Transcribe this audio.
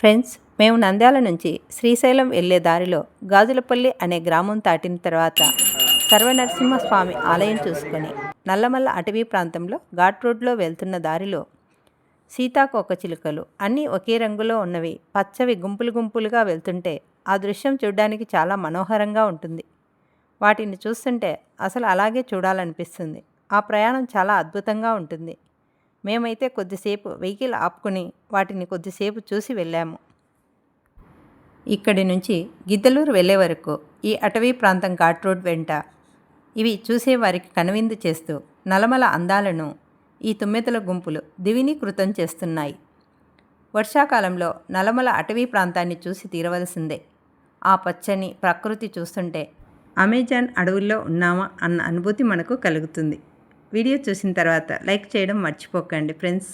Friends మేము నంద్యాల నుంచి శ్రీశైలం వెళ్ళే దారిలో గాజులపల్లి అనే గ్రామం దాటిన తర్వాత సర్వనరసింహస్వామి ఆలయం చూసుకొని నల్లమల్ల అటవీ ప్రాంతంలో ఘాట్ రోడ్లో వెళ్తున్న దారిలో సీతాకోకచిలుకలు అన్నీ ఒకే రంగులో ఉన్నవి. పచ్చవి గుంపులు గుంపులుగా వెళ్తుంటే ఆ దృశ్యం చూడడానికి చాలా మనోహరంగా ఉంటుంది. వాటిని చూస్తుంటే అసలు అలాగే చూడాలనిపిస్తుంది. ఆ ప్రయాణం చాలా అద్భుతంగా ఉంటుంది. మేమైతే కొద్దిసేపు వెహికల్ ఆపుకుని వాటిని కొద్దిసేపు చూసి వెళ్ళాము. ఇక్కడి నుంచి గిద్దలూరు వెళ్ళే వరకు ఈ అటవీ ప్రాంతం ఘాట్ రోడ్ వెంట ఇవి చూసేవారికి కనువిందు చేస్తూ నలమల అందాలను ఈ తుమ్మెతల గుంపులు దివినీకృతం చేస్తున్నాయి. వర్షాకాలంలో నలమల అటవీ ప్రాంతాన్ని చూసి తీరవలసిందే. ఆ పచ్చని ప్రకృతి చూస్తుంటే అమెజాన్ అడవుల్లో ఉన్నామా అన్న అనుభూతి మనకు కలుగుతుంది. వీడియో చూసిన తర్వాత లైక్ చేయడం మర్చిపోకండి ఫ్రెండ్స్.